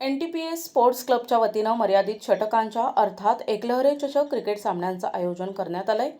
N T P S sports क्लबच्या वतीनं मर्यादित षटकांच्या अर्थात एकलहरे चषक क्रिकेट सामन्यांचं आयोजन करण्यात आलंय.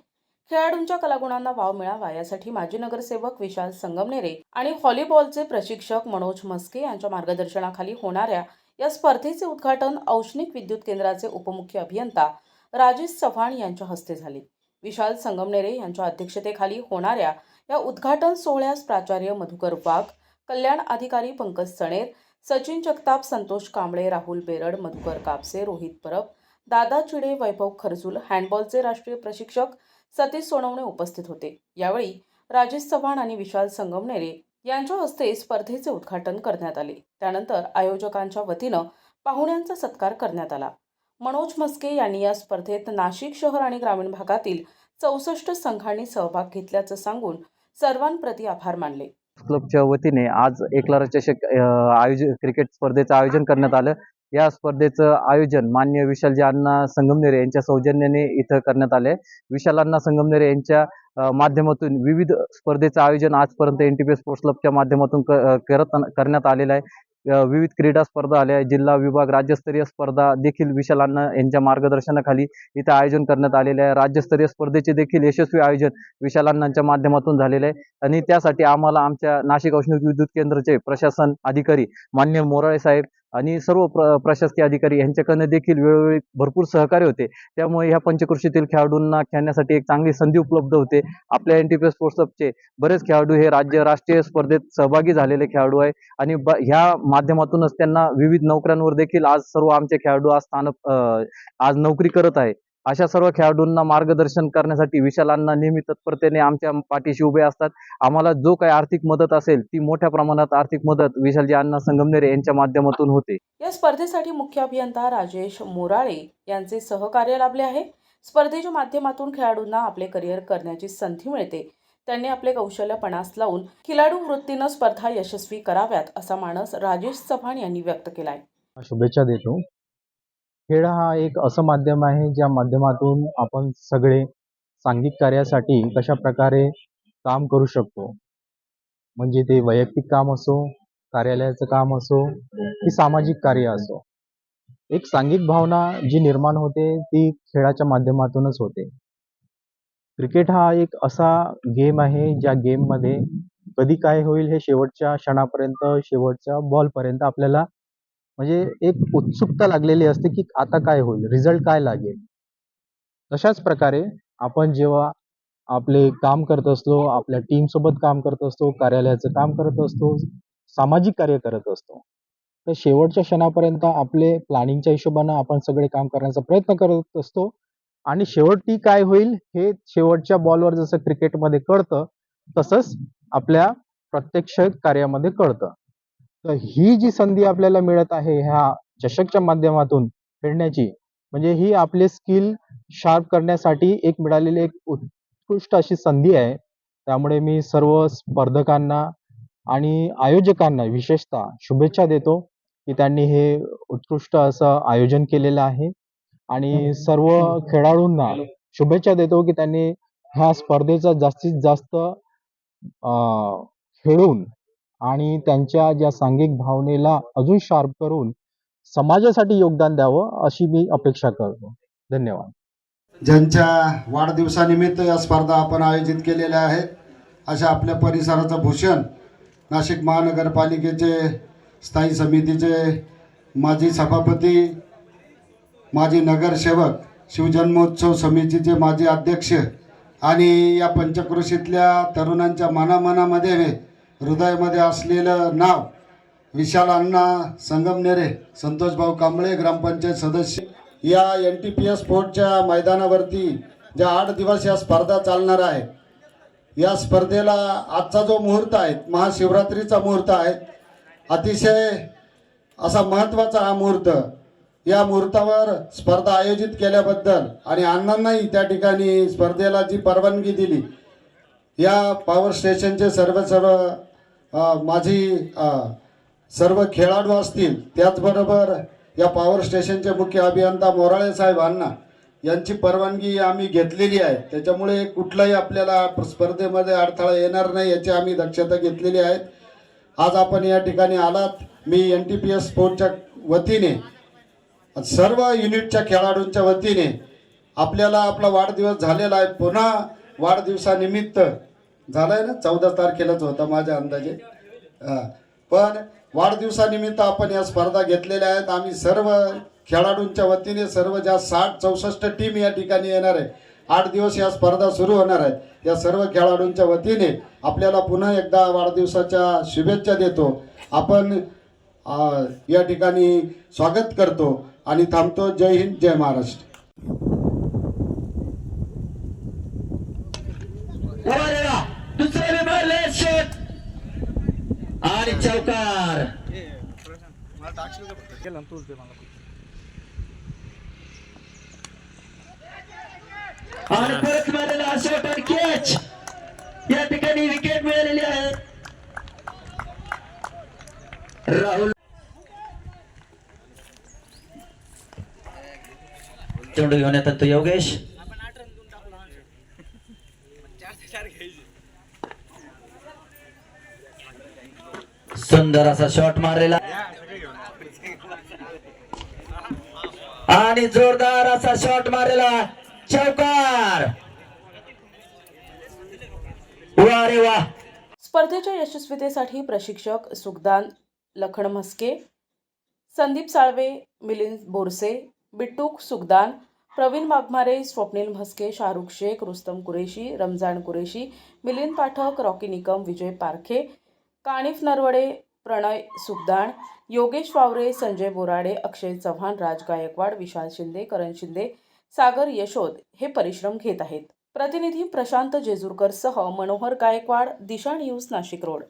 खेळाडूंच्या कलागुणांना वाव मिळावा यासाठी माजी नगरसेवक विशाल संगमनेरे आणि व्हॉलीबॉलचे प्रशिक्षक मनोज मस्के यांच्या मार्गदर्शनाखाली होणाऱ्या या स्पर्धेचे उद्घाटन औष्णिक विद्युत केंद्राचे उपमुख्य अभियंता राजेश चव्हाण यांच्या हस्ते झाले. विशाल संगमनेरे यांच्या अध्यक्षतेखाली होणाऱ्या या उद्घाटन सोहळ्यास प्राचार्य मधुकर वाघ कल्याण अधिकारी पंकज सणेर सचिन जगताप संतोष कांबळे राहुल बेरड मधुकर कापसे रोहित परब दादा चिडे वैभव खरजूल हँडबॉलचे राष्ट्रीय प्रशिक्षक सतीश सोनवणे उपस्थित होते. यावेळी राजेश चव्हाण आणि विशाल संगमनेरे यांच्या हस्ते स्पर्धेचे उद्घाटन करण्यात आले. त्यानंतर आयोजकांच्या वतीनं पाहुण्यांचा सत्कार करण्यात आला. मनोज मस्के यांनी या स्पर्धेत नाशिक शहर आणि ग्रामीण भागातील चौसष्ट संघांनी सहभाग घेतल्याचं सांगून सर्वांप्रती आभार मानले. क्लबच्या वतीने आज एकलारा चषक आयोजन क्रिकेट स्पर्धेचं आयोजन करण्यात आलं. या स्पर्धेचं आयोजन मान्य विशालजी अण्णा संगमनेरे यांच्या सौजन्याने इथं करण्यात आले विशाल अण्णा संगमनेरे यांच्या माध्यमातून विविध स्पर्धेचं आयोजन आजपर्यंत एन टी पी स्पोर्ट्स क्लबच्या माध्यमातून करत करण्यात आलेलं आहे. विविध क्रीडा स्पर्धा आल्या. जिल्हा विभाग राज्यस्तरीय स्पर्धा देखील विशाल अण्णा यांच्या मार्गदर्शनाखाली इथं आयोजन करण्यात आलेले आहे. राज्यस्तरीय स्पर्धेचे देखील यशस्वी आयोजन विशाल अण्णांच्या माध्यमातून झालेले आहे. आणि त्यासाठी आम्हाला आमच्या नाशिक औष्णिक विद्युत केंद्राचे प्रशासन अधिकारी मान्य मोराळे साहेब आणि सर्व प्र प्रशासकीय अधिकारी यांच्याकडनं देखील वेळोवेळी भरपूर सहकार्य होते. त्यामुळे ह्या पंचकृषीतील खेळाडूंना खेळण्यासाठी एक चांगली संधी उपलब्ध होते. आपल्या एन टी पी एस स्पोर्ट्सअपचे बरेच खेळाडू हे राज्य राष्ट्रीय स्पर्धेत सहभागी झालेले खेळाडू आहे. आणि ब ह्या माध्यमातूनच त्यांना विविध नोकऱ्यांवर देखील आज सर्व आमचे खेळाडू आज स्थान आज नोकरी करत आहे अशा सर्व खेळाडूंना मार्गदर्शन करण्यासाठी विशालांना नेहमी तत्परतेने आमच्या पाठीशी उभे असतात. आम्हाला जो काही आर्थिक मदत असेल ती मोठ्या प्रमाणात आर्थिक मदत विशालजी अण्णा संगमनेरे यांच्या माध्यमातून होते. या स्पर्धेसाठी मुख्य अभियंता राजेश मोराळे यांचे सहकार्य लाभले आहे. स्पर्धेच्या माध्यमातून खेळाडूंना आपले करिअर करण्याची संधी मिळते. त्यांनी आपले कौशल्य पणास लावून खिलाडू वृत्तीनं स्पर्धा यशस्वी कराव्यात असा मानस राजेश चव्हाण यांनी व्यक्त केलाय. शुभेच्छा देतो. खेळ हा एक असं माध्यम आहे ज्या माध्यमातून आपण सगळे सांघिक कार्यासाठी कशा प्रकारे काम करू शकतो. म्हणजे ते वैयक्तिक काम असो कार्यालयाचं काम असो की सामाजिक कार्य असो. एक सांघिक भावना जी निर्माण होते ती खेळाच्या माध्यमातूनच होते. क्रिकेट हा एक असा गेम आहे ज्या गेममध्ये कधी काय होईल हे शेवटच्या क्षणापर्यंत शेवटच्या बॉलपर्यंत आपल्याला म्हणजे एक उत्सुकता लागलेली असते की आता काय होईल रिझल्ट काय लागेल. तशाच प्रकारे आपण जेव्हा आपले काम करत असतो आपल्या टीम सोबत काम करत असतो कार्यालयाचं काम करत असतो सामाजिक कार्य करत असतो तर शेवटच्या क्षणापर्यंत आपले प्लॅनिंगच्या हिशोबानं आपण सगळे काम करण्याचा प्रयत्न करत असतो. आणि शेवटी काय होईल हे शेवटच्या बॉलवर जसं क्रिकेटमध्ये कळतं तसंच आपल्या प्रत्यक्ष कार्यामध्ये कळतं. तर ही जी संधी आपल्याला मिळत आहे ह्या चषकच्या माध्यमातून खेळण्याची म्हणजे ही आपले स्किल शार्प करण्यासाठी एक मिळालेली एक उत्कृष्ट अशी संधी आहे. त्यामुळे मी सर्व स्पर्धकांना आणि आयोजकांना विशेषतः शुभेच्छा देतो की त्यांनी हे उत्कृष्ट असं आयोजन केलेलं आहे. आणि सर्व खेळाडूंना शुभेच्छा देतो की त्यांनी ह्या स्पर्धेचा जास्तीत जास्त खेळून आणि त्यांच्या ज्या सांघिक भावनेला अजून शार्प करून समाजासाठी योगदान द्यावं अशी मी अपेक्षा करतो. धन्यवाद. ज्यांच्या वाढदिवसानिमित्त या स्पर्धा आपण आयोजित केलेल्या आहेत अशा आपल्या परिसराचं भूषण नाशिक महानगरपालिकेचे स्थायी समितीचे माजी सभापती माजी नगरसेवक शिवजन्मोत्सव समितीचे माजी अध्यक्ष आणि या पंचक्रोशीतल्या तरुणांच्या मनामनामध्ये हृदयामध्ये असलेलं नाव विशाल अण्णा संगमनेरे संतोषभाऊ कांबळे ग्रामपंचायत सदस्य. या एन टी पी एस स्पोर्टच्या मैदानावरती ज्या आठ दिवस या स्पर्धा चालणार आहे या स्पर्धेला आजचा जो मुहूर्त आहे महाशिवरात्रीचा मुहूर्त आहे अतिशय असा महत्त्वाचा हा मुहूर्त. या मुहूर्तावर स्पर्धा आयोजित केल्याबद्दल आणि अण्णांनाही त्या ठिकाणी स्पर्धेला जी परवानगी दिली या पॉवर स्टेशनचे सर्व सर्व माझी सर्व खेळाडू असतील त्याचबरोबर या पॉवर स्टेशनचे मुख्य अभियंता मोराळे साहेबांना यांची परवानगी आम्ही घेतलेली आहे. त्याच्यामुळे कुठलाही आपल्याला स्पर्धेमध्ये अडथळा येणार नाही याची आम्ही दक्षता घेतलेली आहे. आज आपण या ठिकाणी आलात. मी एन टी पी एस स्पोर्टच्या वतीने सर्व युनिटच्या खेळाडूंच्या वतीने आपल्याला आपला वाढदिवस झालेला आहे. पुन्हा वाढदिवसानिमित्त झालाय ना? चौदा तारखेलाच होता माझ्या अंदाजे. पण वाढदिवसानिमित्त आपण या स्पर्धा घेतलेल्या आहेत. आम्ही सर्व खेळाडूंच्या वतीने सर्व ज्या साठ चौसष्ट टीम या ठिकाणी येणार आहे आठ दिवस या स्पर्धा सुरू होणार आहेत. या सर्व खेळाडूंच्या वतीने आपल्याला पुन्हा एकदा वाढदिवसाच्या शुभेच्छा देतो. आपण या ठिकाणी स्वागत करतो आणि थांबतो. जय हिंद जय महाराष्ट्र अरे वा दुसरे बी मारले शॉट आणि चौकार. आणि परत मारलेला शॉट आणि कॅच या ठिकाणी विकेट मिळालेली आहे. राहुल. चेंडू घेऊन येतात तो योगेश. सुंदर असा शॉट मारलेला. आणि जोरदार असा शॉट मारलेला. चौकार. वा रे वा. स्पर्धेच्या यशस्वीतेसाठी प्रशिक्षक सुखदान लखन म्हस्के संदीप साळवे मिलिंद बोरसे बिट्टूक सुखदान प्रवीण वाघमारे स्वप्नील म्हस्के शाहरुख शेख रुस्तम कुरेशी रमजान कुरेशी मिलिंद पाठक रॉकी निकम विजय पारखे काणिफ नरवडे प्रणय सुखदान योगेश वावरे संजय बोराडे अक्षय चव्हाण राज गायकवाड विशाल शिंदे करण शिंदे सागर यशोद हे परिश्रम घेत आहेत. प्रतिनिधी प्रशांत जेजूरकर सह मनोहर गायकवाड दिशा न्यूज नाशिक रोड.